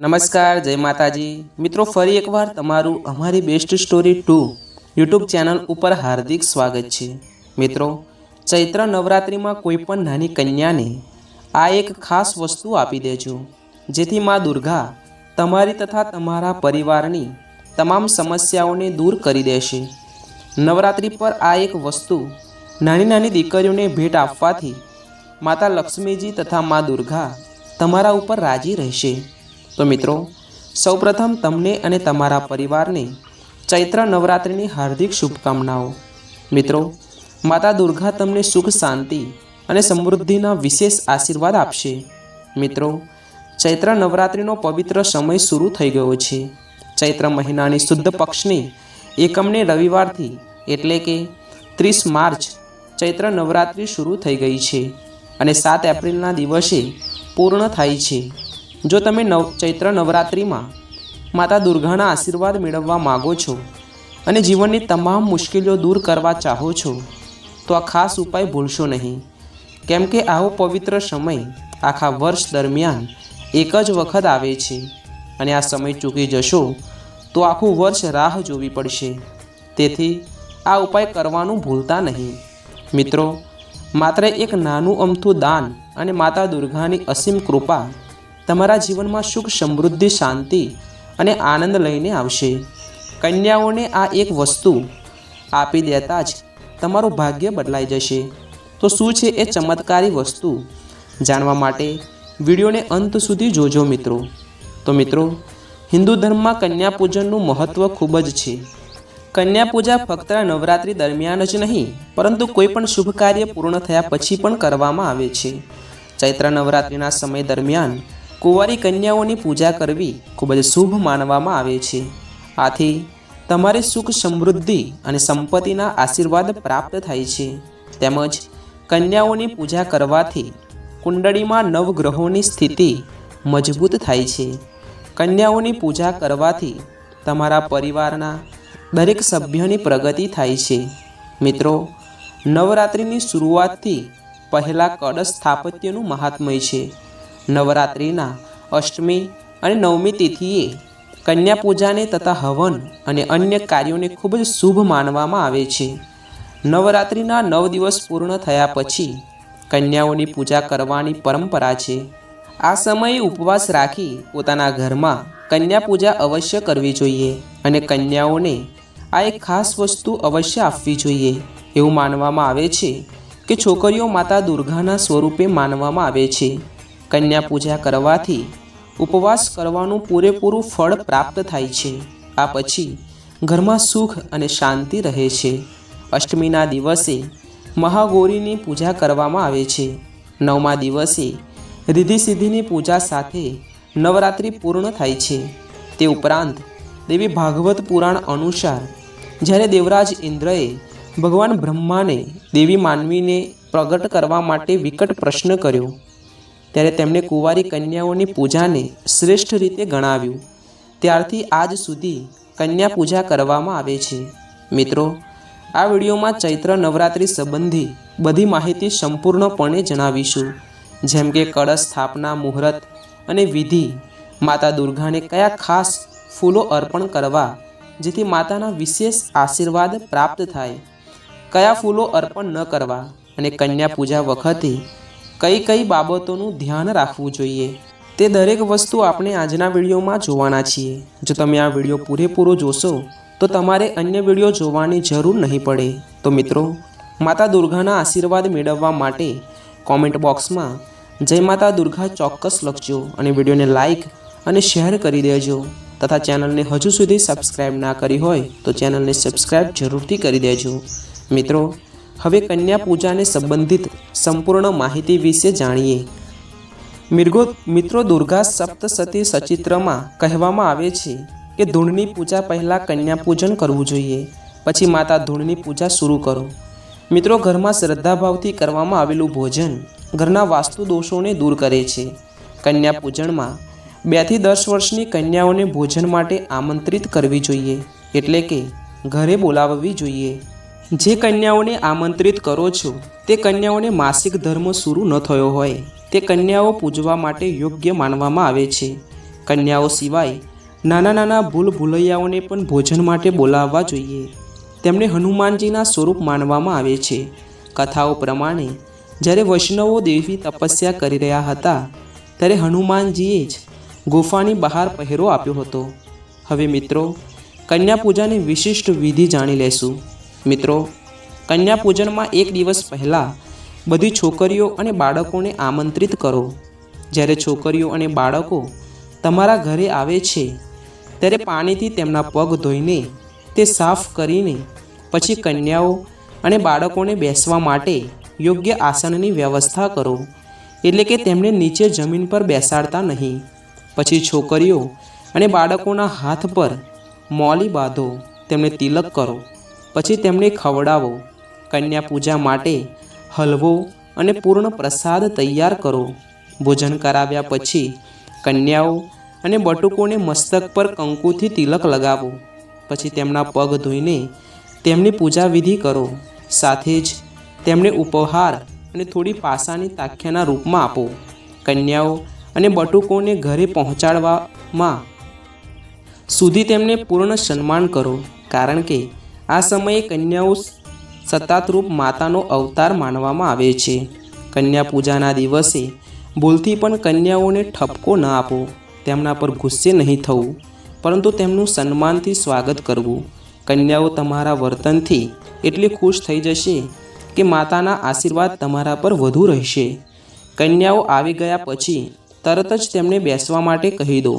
નમસ્કાર, જય માતાજી. મિત્રો, ફરી એકવાર તમારું અમારી best story to YouTube channel ઉપર હાર્દિક સ્વાગત છે. મિત્રો, ચૈત્ર નવરાત્રિમાં કોઈ પણ નાની કન્યાને આ એક ખાસ વસ્તુ આપી દેજો, જેથી મા દુર્ગા તમારી તથા તમારા પરિવારની તમામ સમસ્યાઓને દૂર કરી દેશે. નવરાત્રિ પર આ એક વસ્તુ નાની નાની દીકરીઓને ભેટ આપવાથી માતા લક્ષ્મીજી તથા મા દુર્ગા તમારા ઉપર રાજી રહેશે. તો મિત્રો, સૌપ્રથમ તમને અને તમારા પરિવારને ચૈત્ર નવરાત્રિની હાર્દિક શુભકામનાઓ. મિત્રો, માતા દુર્ગા તમને સુખ, શાંતિ અને સમૃદ્ધિના વિશેષ આશીર્વાદ આપશે. મિત્રો, ચૈત્ર નવરાત્રિનો પવિત્ર સમય શરૂ થઈ ગયો છે. ચૈત્ર મહિનાની શુદ્ધ પક્ષની એકમને રવિવારથી એટલે કે ત્રીસ માર્ચ ચૈત્ર નવરાત્રિ શરૂ થઈ ગઈ છે અને સાત એપ્રિલના દિવસે પૂર્ણ થાય છે. જો તમે નવ, ચૈત્ર નવરાત્રિમાં માતા દુર્ગાના આશીર્વાદ મેળવવા માગો છો અને જીવનની તમામ મુશ્કેલીઓ દૂર કરવા ચાહો છો, તો આ ખાસ ઉપાય ભૂલશો નહીં. કેમ કે આવો પવિત્ર સમય આખા વર્ષ દરમિયાન એક જ વખત આવે છે અને આ સમય ચૂકી જશો, તો આખું વર્ષ રાહ જોવી પડશે. તેથી આ ઉપાય કરવાનું ભૂલતા નહીં. મિત્રો, માત્ર એક નાનું અમથું દાન અને માતા દુર્ગાની અસીમ કૃપા તમારા જીવનમાં સુખ, સમૃદ્ધિ, શાંતિ અને આનંદ લઈને આવશે. કન્યાઓને આ એક વસ્તુ આપી દેતા જ તમારું ભાગ્ય બદલાઈ જશે. તો શું છે એ ચમત્કારી વસ્તુ? જાણવા માટે વિડીયોને અંત સુધી જોજો મિત્રો. તો મિત્રો, હિન્દુ ધર્મમાં કન્યા પૂજનનું મહત્ત્વ ખૂબ જ છે. કન્યા પૂજા ફક્ત નવરાત્રિ દરમિયાન જ નહીં, પરંતુ કોઈપણ શુભ કાર્ય પૂર્ણ થયા પછી પણ કરવામાં આવે છે. ચૈત્ર નવરાત્રિના સમય દરમિયાન કુંવારી કન્યાઓની પૂજા કરવી ખૂબ જ શુભ માનવામાં આવે છે. આથી તમારે સુખ સમૃદ્ધિ અને સંપત્તિના આશીર્વાદ પ્રાપ્ત થાય છે. તેમજ કન્યાઓની પૂજા કરવાથી કુંડળીમાં નવગ્રહોની સ્થિતિ મજબૂત થાય છે. કન્યાઓની પૂજા કરવાથી તમારા પરિવારના દરેક સભ્યની પ્રગતિ થાય છે. મિત્રો, નવરાત્રિની શરૂઆતથી પહેલાં કળશ સ્થાપત્યનું મહાત્મય છે. નવરાત્રિના અષ્ટમી અને નવમી તિથિએ કન્યા પૂજાને તથા હવન અને અન્ય કાર્યોને ખૂબ જ શુભ માનવામાં આવે છે. નવરાત્રિના નવ દિવસ પૂર્ણ થયા પછી કન્યાઓની પૂજા કરવાની પરંપરા છે. આ સમયે ઉપવાસ રાખી પોતાના ઘરમાં કન્યા પૂજા અવશ્ય કરવી જોઈએ અને કન્યાઓને આ એક ખાસ વસ્તુ અવશ્ય આપવી જોઈએ. એવું માનવામાં આવે છે કે છોકરીઓ માતા દુર્ગાના સ્વરૂપે માનવામાં આવે છે. કન્યા પૂજા કરવાથી ઉપવાસ કરવાનું પૂરેપૂરું ફળ પ્રાપ્ત થાય છે. આ પછી ઘરમાં સુખ અને શાંતિ રહે છે. અષ્ટમીના દિવસે મહાગૌરીની પૂજા કરવામાં આવે છે. નવમા દિવસે રિધિ સિદ્ધિની પૂજા સાથે નવરાત્રિ પૂર્ણ થાય છે. તે ઉપરાંત દેવી ભાગવત પુરાણ અનુસાર જ્યારે દેવરાજ ઇન્દ્રએ ભગવાન બ્રહ્માને દેવી માનવીને પ્રગટ કરવા માટે વિકટ પ્રશ્ન કર્યો ત્યારે તેમણે કુંવારી કન્યાઓની પૂજાને શ્રેષ્ઠ રીતે ગણાવ્યું. ત્યારથી આજ સુધી કન્યા પૂજા કરવામાં આવે છે. મિત્રો, આ વિડીયોમાં ચૈત્ર નવરાત્રિ સંબંધી બધી માહિતી સંપૂર્ણપણે જણાવીશું. જેમ કે કળશ સ્થાપના, મુહૂર્ત અને વિધિ માતા દુર્ગાને કયા ખાસ ફૂલો અર્પણ કરવા, જેથી માતાના વિશેષ આશીર્વાદ પ્રાપ્ત થાય. કયા ફૂલો અર્પણ ન કરવા અને કન્યા પૂજા વખતે કઈ કઈ બાબતોનું ધ્યાન રાખવું જોઈએ? તે દરેક વસ્તુ આપણે આજના વિડીયોમાં જોવાના છીએ. જો તમે આ વીડિયો પૂરેપૂરો જોશો, તો તમારે અન્ય વીડિયો જોવાની જરૂર નહીં પડે. તો મિત્રો, માતા દુર્ગાના આશીર્વાદ મેળવવા માટે કોમેન્ટ બોક્સમાં જય માતા દુર્ગા ચોક્કસ લખજો અને વિડીયોને લાઇક અને શેર કરી દેજો. તથા ચેનલને હજુ સુધી સબસ્ક્રાઈબ ના કરી હોય, તો ચેનલને સબસ્ક્રાઈબ જરૂરથી કરી દેજો. મિત્રો હવે કન્યા પૂજાને સંબંધિત સંપૂર્ણ માહિતી વિશે જાણીએ. મિર્ગો, મિત્રો, દુર્ગા સપ્તસતી સચિત્રમાં કહેવામાં આવે છે કે ધૂળની પૂજા પહેલાં કન્યા પૂજન કરવું જોઈએ, પછી માતા ધૂળની પૂજા શરૂ કરો. મિત્રો, ઘરમાં શ્રદ્ધાભાવથી કરવામાં આવેલું ભોજન ઘરના વાસ્તુ દોષોને દૂર કરે છે. કન્યા પૂજનમાં બેથી દસ વર્ષની કન્યાઓને ભોજન માટે આમંત્રિત કરવી જોઈએ, એટલે કે ઘરે બોલાવવી જોઈએ. જે કન્યાઓને આમંત્રિત કરો છો, તે કન્યાઓને માસિક ધર્મ શરૂ ન થયો હોય, તે કન્યાઓ પૂજવા માટે યોગ્ય માનવામાં આવે છે. કન્યાઓ સિવાય નાના નાના ભૂલ ભૂલૈયાઓને પણ ભોજન માટે બોલાવવા જોઈએ. તેમને હનુમાનજીના સ્વરૂપ માનવામાં આવે છે. કથાઓ પ્રમાણે, જ્યારે વૈષ્ણવો દેવી તપસ્યા કરી રહ્યા હતા, ત્યારે હનુમાનજીએ જ ગુફાની બહાર પહેરો આપ્યો હતો. હવે મિત્રો, કન્યા પૂજાની વિશિષ્ટ વિધિ જાણી લેશું. મિત્રો, કન્યા પૂજનમાં એક દિવસ પહેલાં બધી છોકરીઓ અને બાળકોને આમંત્રિત કરો. જ્યારે છોકરીઓ અને બાળકો તમારા ઘરે આવે છે, ત્યારે પાણીથી તેમના પગ ધોઈને તે સાફ કરીને પછી કન્યાઓ અને બાળકોને બેસવા માટે યોગ્ય આસનની વ્યવસ્થા કરો. એટલે કે તેમને નીચે જમીન પર બેસાડતા નહીં. પછી છોકરીઓ અને બાળકોના હાથ પર મોલી બાંધો. તેમને તિલક કરો. પછી તેમને ખવડાવો, કન્યા પૂજા માટે હલવો અને પૂર્ણ પ્રસાદ તૈયાર કરો. ભોજન કરાવ્યા પછી કન્યાઓ અને બટુકોને મસ્તક પર કંકુથી તિલક લગાવો. પછી તેમના પગ ધોઈને તેમની પૂજા વિધિ કરો. સાથે જ તેમને ઉપહાર અને થોડી પાસાની તાખ્યાના રૂપમાં આપો. કન્યાઓ અને બટુકોને ઘરે પહોંચાડવામાં સુધી તેમને પૂર્ણ સન્માન કરો. કારણ કે આ સમયે કન્યાઓ સત્તાતરૂપ માતાનો અવતાર માનવામાં આવે છે. કન્યા પૂજાના દિવસે ભૂલથી પણ કન્યાઓને ઠપકો ન આપો. તેમના પર ગુસ્સે નહીં થવું, પરંતુ તેમનું સન્માનથી સ્વાગત કરવું. કન્યાઓ તમારા વર્તનથી એટલી ખુશ થઈ જશે કે માતાના આશીર્વાદ તમારા પર વધુ રહેશે. કન્યાઓ આવી ગયા પછી તરત જ તેમને બેસવા માટે કહી દો.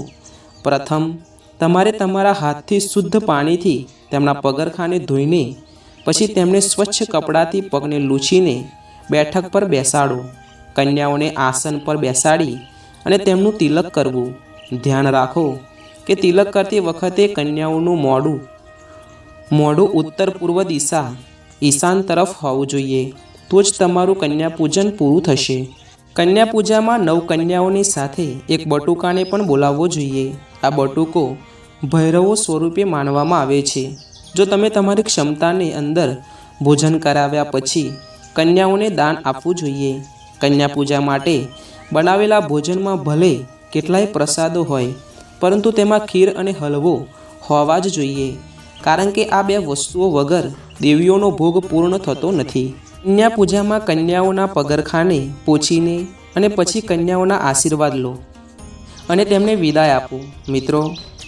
પ્રથમ તમારે તમારા હાથથી શુદ્ધ પાણીથી તેમના પગરખાને ધોઈને, પછી તેમને સ્વચ્છ કપડાથી પગને લૂછીને બેઠક પર બેસાડો. કન્યાઓને આસન પર બેસાડી અને તેમનું તિલક કરવું. ધ્યાન રાખો કે તિલક કરતી વખતે કન્યાઓનું મોઢું મોઢું ઉત્તર પૂર્વ દિશા, ઈશાન તરફ હોવું જોઈએ, તો જ તમારું કન્યા પૂજન પૂરું થશે. કન્યા પૂજામાં નવ કન્યાઓની સાથે એક બટુકાને પણ બોલાવવો જોઈએ. આ બટુકો ભૈરવો સ્વરૂપે માનવામાં આવે છે. જો તમે તમારી ક્ષમતાની અંદર ભોજન કરાવ્યા પછી કન્યાઓને દાન આપવું જોઈએ. કન્યા પૂજા માટે બનાવેલા ભોજનમાં ભલે કેટલાય પ્રસાદો હોય, પરંતુ તેમાં ખીર અને હલવો હોવા જ જોઈએ. કારણ કે આ બે વસ્તુઓ વગર દેવીઓનો ભોગ પૂર્ણ થતો નથી. કન્યા પૂજામાં કન્યાઓના પગરખાને પોછીને અને પછી કન્યાઓના આશીર્વાદ લો અને તેમને વિદાય આપો. મિત્રો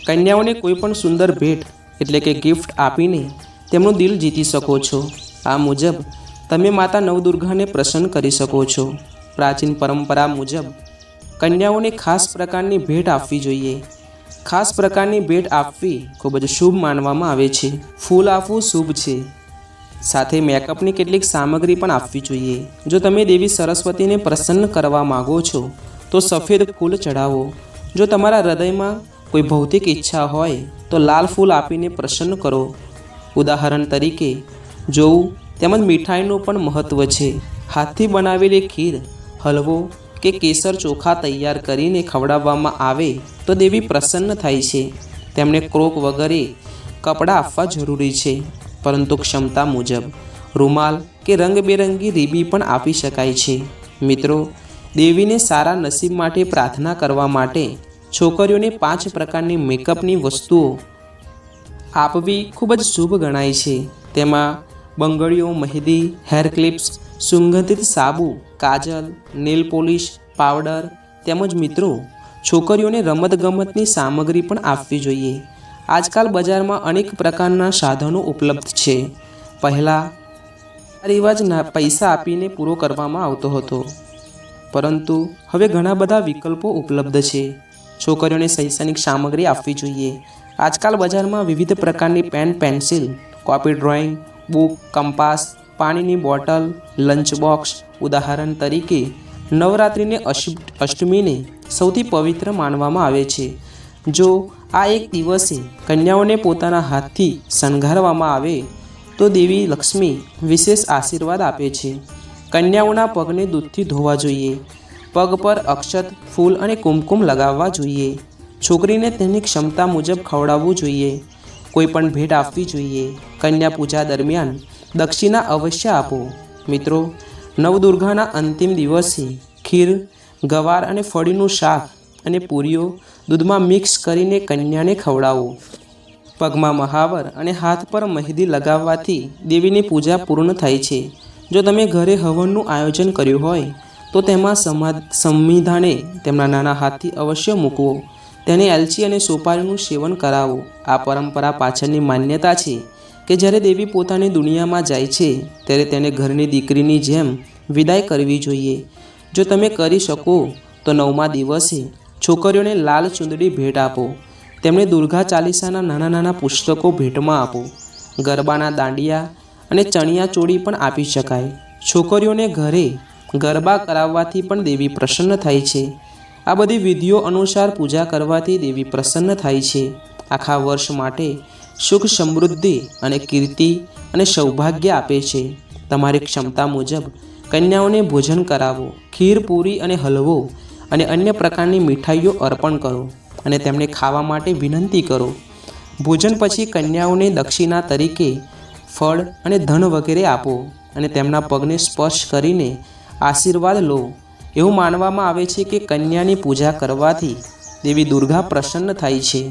કન્યાઓને કોઈ પણ સુંદર ભેટ, એટલે કે ગિફ્ટ આપીને તેમનું દિલ જીતી શકો છો. આ મુજબ, તમે માતા નવદુર્ગાને પ્રસન્ન કરી શકો છો. પ્રાચીન પરંપરા મુજબ, કન્યાઓને ખાસ પ્રકારની ભેટ આપવી જોઈએ. ખાસ પ્રકારની ભેટ આપવી ખૂબ જ શુભ માનવામાં આવે છે. ફૂલ આપવું શુભ છે. સાથે મેકઅપની કેટલીક સામગ્રી પણ આપવી જોઈએ. જો તમે દેવી સરસ્વતીને પ્રસન્ન કરવા માગો છો, તો સફેદ ફૂલ ચઢાવો. જો તમારા હૃદયમાં કોઈ ભૌતિક ઈચ્છા હોય તો લાલ ફૂલ આપીને પ્રસન્ન કરો. ઉદાહરણ તરીકે જોવું તેમજ મીઠાઈનું પણ મહત્ત્વ છે. હાથથી બનાવેલી ખીર, હલવો કે કેસર ચોખા તૈયાર કરીને ખવડાવવામાં આવે તો દેવી પ્રસન્ન થાય છે. તેમણે ક્રોક વગેરે કપડાં આપવા જરૂરી છે. પરંતુ ક્ષમતા મુજબ, રૂમાલ કે રંગબેરંગી રીબી પણ આપી શકાય છે. મિત્રો, દેવીને સારા નસીબ માટે પ્રાર્થના કરવા માટે છોકરીઓને પાંચ પ્રકારની મેકઅપની વસ્તુઓ આપવી ખૂબ જ શુભ ગણાય છે. તેમાં બંગડીઓ, મહેંદી હેર ક્લિપ્સ સુગંધિત સાબુ, કાજલ નેલ પોલિશ પાવડર તેમજ મિત્રો, છોકરીઓને રમતગમતની સામગ્રી પણ આપવી જોઈએ. આજકાલ બજારમાં અનેક પ્રકારના સાધનો ઉપલબ્ધ છે. પહેલાં આ રિવાજના પૈસા આપીને પૂરો કરવામાં આવતો હતો. પરંતુ હવે ઘણા બધા વિકલ્પો ઉપલબ્ધ છે. છોકરીઓને શૈક્ષણિક સામગ્રી આપવી જોઈએ. આજકાલ બજારમાં વિવિધ પ્રકારની pen, pencil, copy drawing, book, compass, પાણીની બોટલ, લંચ બોક્સ, ઉદાહરણ તરીકે નવરાત્રિને અષ્ટમીને સૌથી પવિત્ર માનવામાં આવે છે. જો આ એક દિવસે કન્યાઓને પોતાના હાથથી શણગારવામાં આવે, તો દેવી લક્ષ્મી વિશેષ આશીર્વાદ આપે છે. કન્યાઓના પગને દૂધથી ધોવા જોઈએ. પગ પર અક્ષત, ફૂલ અને કુમકુમ લગાવવા જોઈએ. છોકરીને તેની ક્ષમતા મુજબ ખવડાવવું જોઈએ. કોઈ પણ ભેટ આપવી જોઈએ. કન્યા પૂજા દરમિયાન દક્ષિણા અવશ્ય આપો. મિત્રો, નવદુર્ગાના અંતિમ દિવસે ખીર, ગવાર અને ફળીનું શાક અને પૂરીઓ દૂધમાં મિક્સ કરીને કન્યાને ખવડાવો. પગમાં મહાવર અને હાથ પર મહેંદી લગાવવાથી દેવીની પૂજા પૂર્ણ થાય છે. જો તમે ઘરે હવનનું આયોજન કર્યું હોય તો તેમાં સમા સંવિધાને તેમના નાના હાથથી અવશ્ય મૂકવો. તેને એલચી અને સોપારીનું સેવન કરાવો આ પરંપરા પાછળની માન્યતા છે કે જ્યારે દેવી પોતાની દુનિયામાં જાય છે, ત્યારે તેને ઘરની દીકરીની જેમ વિદાય કરવી જોઈએ. જો તમે કરી શકો, તો નવમા દિવસે છોકરીઓને લાલ ચુંદડી ભેટ આપો. તેમણે દુર્ગા ચાલીસાના નાના નાના પુસ્તકો ભેટમાં આપો. ગરબાના દાંડિયા અને ચણિયા ચોળી પણ આપી શકાય. છોકરીઓને ઘરે ગરબા કરાવવાથી પણ દેવી પ્રસન્ન થાય છે. આ બધી વિધિઓ અનુસાર પૂજા કરવાથી દેવી પ્રસન્ન થાય છે. આખા વર્ષ માટે સુખ સમૃદ્ધિ અને કીર્તિ અને સૌભાગ્ય આપે છે. તમારી ક્ષમતા મુજબ કન્યાઓને ભોજન કરાવો, ખીર પૂરી અને હલવો અને અન્ય પ્રકારની મીઠાઈઓ અર્પણ કરો અને તેમને ખાવા માટે વિનંતી કરો. ભોજન પછી કન્યાઓને દક્ષિણા તરીકે ફળ અને ધન વગેરે આપો અને તેમના પગને સ્પર્શ કરીને આશીર્વાદ લો. એવું માનવામાં આવે છે કે કન્યાની પૂજા કરવાથી દેવી દુર્ગા પ્રસન્ન થાય છે.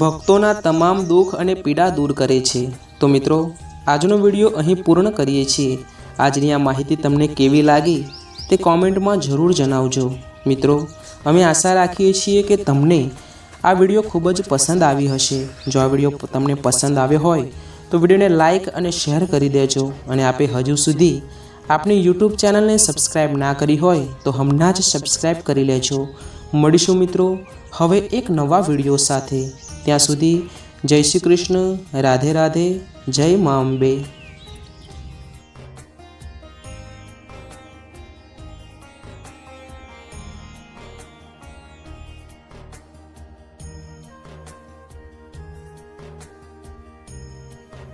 ભક્તોના તમામ દુઃખ અને પીડા દૂર કરે છે. તો મિત્રો, આજનો વીડિયો અહીં પૂર્ણ કરીએ છીએ. આજની આ માહિતી તમને કેવી લાગી તે કોમેન્ટમાં જરૂર જણાવજો. મિત્રો, અમે આશા રાખીએ છીએ કે તમને આ વીડિયો ખૂબ જ પસંદ આવી હશે. જો આ વીડિયો તમને પસંદ આવ્યો હોય, તો વિડીયોને લાઇક અને શેર કરી દેજો અને આપે હજુ સુધી આપણી યુટ્યુબ ચેનલને સબસ્ક્રાઈબ ના કરી હોય તો હમણાં જ સબસ્ક્રાઈબ કરી લેજો. મળીશું મિત્રો હવે એક નવા વીડિયો સાથે. ત્યાં સુધી જય શ્રી કૃષ્ણ, રાધે રાધે, જય મા અંબે.